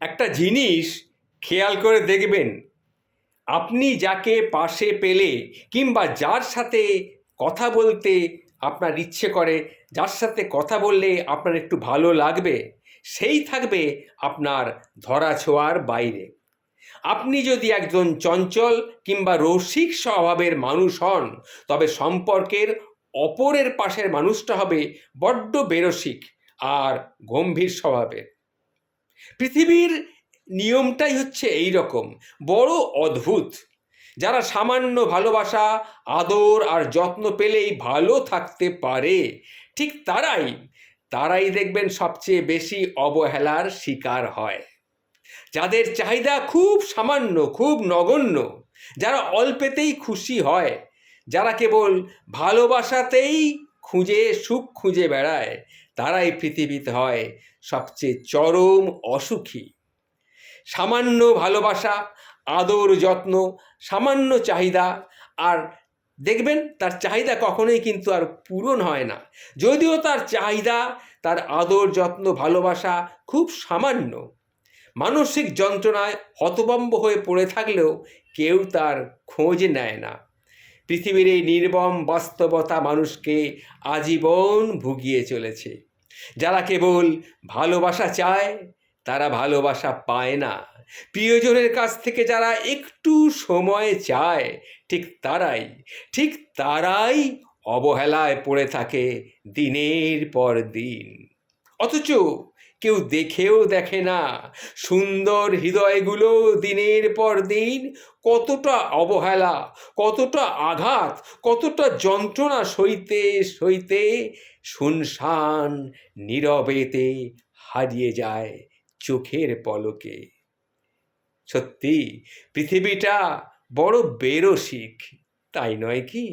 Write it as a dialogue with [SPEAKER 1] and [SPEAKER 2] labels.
[SPEAKER 1] একটা জিনিস খেয়াল করে দেখবেন। আপনি যাকে পাশে পেলে কিংবা যার সাথে কথা বলতে আপনার ইচ্ছে করে, যার সাথে কথা বললে আপনার একটু ভালো লাগবে, সেই থাকবে আপনার ধরা ছোঁয়ার বাইরে। আপনি যদি একজন চঞ্চল কিংবা রসিক স্বভাবের মানুষ হন, তবে সম্পর্কের অপরের পাশের মানুষটা হবে বড্ড বেরসিক আর গম্ভীর স্বভাবের। পৃথিবীর নিয়মটাই হচ্ছে এই রকম বড় অদ্ভুত। যারা সামান্য ভালোবাসা, আদর আর যত্ন পেলেই ভালো থাকতে পারে, ঠিক তারাই তারাই দেখবেন সবচেয়ে বেশি অবহেলার শিকার হয়। যাদের চাহিদা খুব সামান্য, খুব নগণ্য, যারা অল্পেতেই খুশি হয়, যারা কেবল ভালোবাসাতেই খুঁজে, সুখ খুঁজে বেড়ায় তারাই পৃথিবীতে হয় সবচেয়ে চরম অসুখী। সামান্য ভালোবাসা, আদর যত্ন, সামান্য চাহিদা, আর দেখবেন তার চাহিদা কখনোই কিন্তু আর পূরণ হয় না। যদিও তার চাহিদা, তার আদর যত্ন, ভালোবাসা খুব সামান্য। মানসিক যন্ত্রণায় হতবম্ব হয়ে পড়ে থাকলেও কেউ তার খোঁজ নেয় না। পৃথিবীর এই নির্মম বাস্তবতা মানুষকে আজীবন ভুগিয়ে চলেছে। যারা কেবল ভালোবাসা চায়, তারা ভালোবাসা পায় না। প্রিয়জনের কাছ থেকে যারা একটু সময় চায়, ঠিক তারাই ঠিক তারাই অবহেলায় পড়ে থাকে দিনের পর দিন। অথচ কেউ দেখেও দেখে না। সুন্দর হৃদয়গুলো দিনের পর দিন কতটা অবহেলা, কতটা আঘাত, কতটা যন্ত্রণা সইতে সইতে শুনশান নীরবেতে হারিয়ে যায় চোখের পলকে। সত্যি, পৃথিবীটা বড় বেরসিক তাই নয় কি?